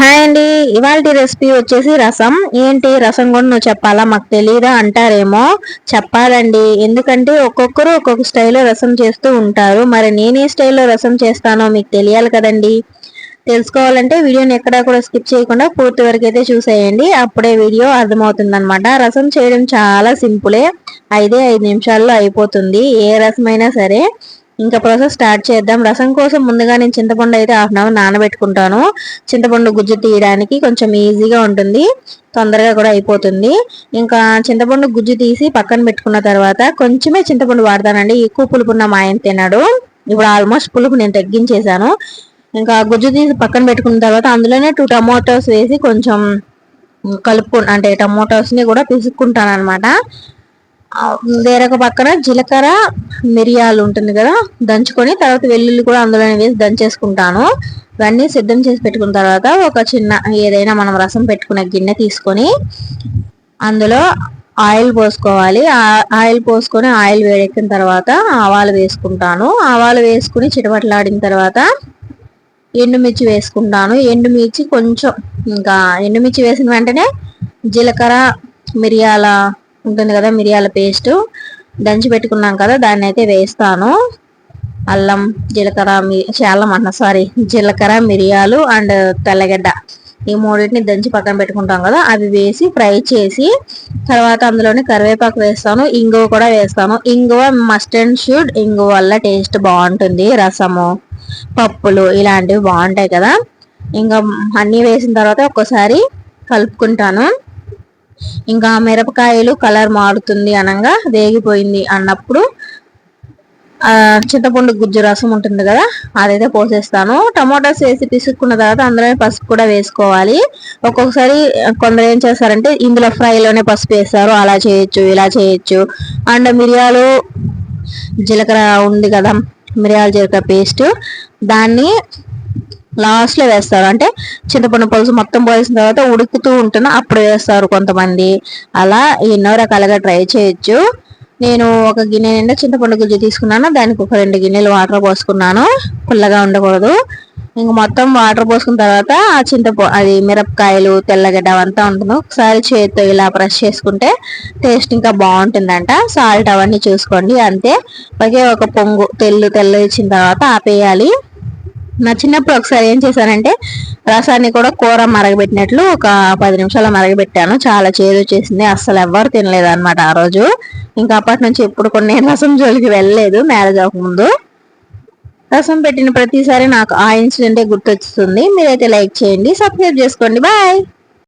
Hi అండి. ఇవాళ recipe వచ్చేసి రసం. ఏంటి రసం కూడా నువ్వు చెప్పాలా? మాకు తెలియదా అంటారేమో. చెప్పాలండి. ఎందుకంటే ఒక్కొక్కరు ఒక్కొక్క స్టైల్లో రసం చేస్తూ ఉంటారు. మరి నేను ఏ స్టైల్లో రసం చేస్తానో మీకు తెలియాలి కదండి. తెలుసుకోవాలంటే వీడియోని ఎక్కడా కూడా స్కిప్ చేయకుండా పూర్తి వరకు అయితే చూసేయండి. అప్పుడే వీడియో అర్థమవుతుంది అనమాట రసం చేయడం చాలా సింపులే. ఐదే ఐదు నిమిషాల్లో అయిపోతుంది. ఏ రసమైనా సరే. ఇంకా ప్రాసెస్ స్టార్ట్ చేద్దాం. రసం కోసం ముందుగా నేను చింతపండు అయితే హాఫ్ అన్ అవర్ నానబెట్టుకుంటాను. చింతపండు గుజ్జు తీయడానికి కొంచెం ఈజీగా ఉంటుంది. తొందరగా కూడా అయిపోతుంది. ఇంకా చింతపండు గుజ్జు తీసి పక్కన పెట్టుకున్న తర్వాత కొంచెమే చింతపండు వాడతానండి. ఎక్కువ పులుపున్న మా ఆయన తిన్నాడు. ఇప్పుడు ఆల్మోస్ట్ పులుపు నేను తగ్గించేశాను. ఇంకా గుజ్జు తీసి పక్కన పెట్టుకున్న తర్వాత అందులోనే టూ టమాటోస్ వేసి కొంచెం కలుపుకు అంటే టమాటోస్ని కూడా పిసుక్కుంటాను అనమాట వేరొక పక్కన జీలకర్ర మిరియాలు ఉంటుంది కదా దంచుకొని తర్వాత వెల్లుల్లి కూడా అందులోనే వేసి దంచేసుకుంటాను. ఇవన్నీ సిద్ధం చేసి పెట్టుకున్న తర్వాత ఒక చిన్న ఏదైనా మనం రసం పెట్టుకునే గిన్నె తీసుకొని అందులో ఆయిల్ పోసుకోవాలి. ఆయిల్ పోసుకొని ఆయిల్ వేడెక్కిన తర్వాత ఆవాలు వేసుకుంటాను. ఆవాలు వేసుకుని చిటపట్లాడిన తర్వాత ఎండుమిర్చి వేసుకుంటాను. ఎండుమిర్చి కొంచెం ఇంకా ఎండుమిర్చి వేసిన వెంటనే జీలకర్ర మిరియాల ఉంటుంది కదా మిరియాల పేస్ట్. దంచి పెట్టుకున్నాం కదా దాన్ని అయితే వేస్తాను. అల్లం జీలకర్ర చాలా అన్న సారీ జీలకర్ర మిరియాలు అండ్ తెల్లగడ్డ. ఈ మూడింటిని దంచి పక్కన పెట్టుకుంటాం కదా అవి వేసి ఫ్రై చేసి తర్వాత అందులోనే కరివేపాకు వేస్తాను ఇంగువ కూడా వేస్తాను. ఇంగువ మస్ట్ అండ్ షుడ్ ఇంగువ వల్ల టేస్ట్ బాగుంటుంది రసము పప్పులు ఇలాంటివి బాగుంటాయి కదా. ఇంకా అన్నీ వేసిన తర్వాత ఒక్కసారి కలుపుకుంటాను. ఇంకా మిరపకాయలు కలర్ మారుతుంది అనగా వేగిపోయింది అన్నప్పుడు చింతపండు గుజ్జు రసం ఉంటుంది కదా అదైతే పోసేస్తాను. టమాటాస్ వేసి పిసుక్కున్న తర్వాత అందులో పసుపు కూడా వేసుకోవాలి. ఒక్కొక్కసారి కొందరు ఏం చేస్తారంటే ఇందులో ఫ్రైలోనే పసుపు వేస్తారు. అలా చేయొచ్చు ఇలా చేయొచ్చు. అండ్ మిరియాలు జీలకర్ర ఉంది కదా మిరియాల జీలకర్ర పేస్ట్. దాన్ని లాస్ట్లో వేస్తారు. అంటే చింతపండు పులుసు మొత్తం పోసిన తర్వాత ఉడుకుతూ ఉంటున్న అప్పుడు వేస్తారు కొంతమంది. అలా ఎన్నో రకాలుగా ట్రై చేయొచ్చు. నేను ఒక గిన్నె నిండా చింతపండు గుజ్జు తీసుకున్నాను. దానికి ఒక రెండు గిన్నెలు వాటర్ పోసుకున్నాను. పుల్లగా ఉండకూడదు. ఇంక మొత్తం వాటర్ పోసుకున్న తర్వాత ఆ చింతప అది మిరపకాయలు తెల్లగడ్డ అవంతా ఉంటుంది. ఒకసారి చేతితో ఇలా బ్రష్ చేసుకుంటే టేస్ట్ ఇంకా బాగుంటుందంట. సాల్ట్ అవన్నీ చూసుకోండి. అంతే. ఒకే ఒక పొంగు. తెల్లు తెల్ల ఇచ్చిన తర్వాత ఆపేయాలి. నా చిన్నప్పుడు ఒకసారి ఏం చేశానంటే రసాన్ని కూడా కూర మరగబెట్టినట్లు ఒక పది నిమిషాలు మరగబెట్టాను. చాలా చేదు వచ్చేసింది. అస్సలు ఎవ్వరు తినలేదు అనమాట ఆ రోజు. ఇంకా అప్పటి నుంచి ఎప్పుడు కొన్ని రసం జోలికి వెళ్ళలేదు మ్యారేజ్ అవ్వకముందు. రసం పెట్టిన ప్రతిసారి నాకు ఆ ఇన్సిడెంటే గుర్తొచ్చుతుంది. మీరైతే లైక్ చేయండి సబ్స్క్రైబ్ చేసుకోండి. బాయ్!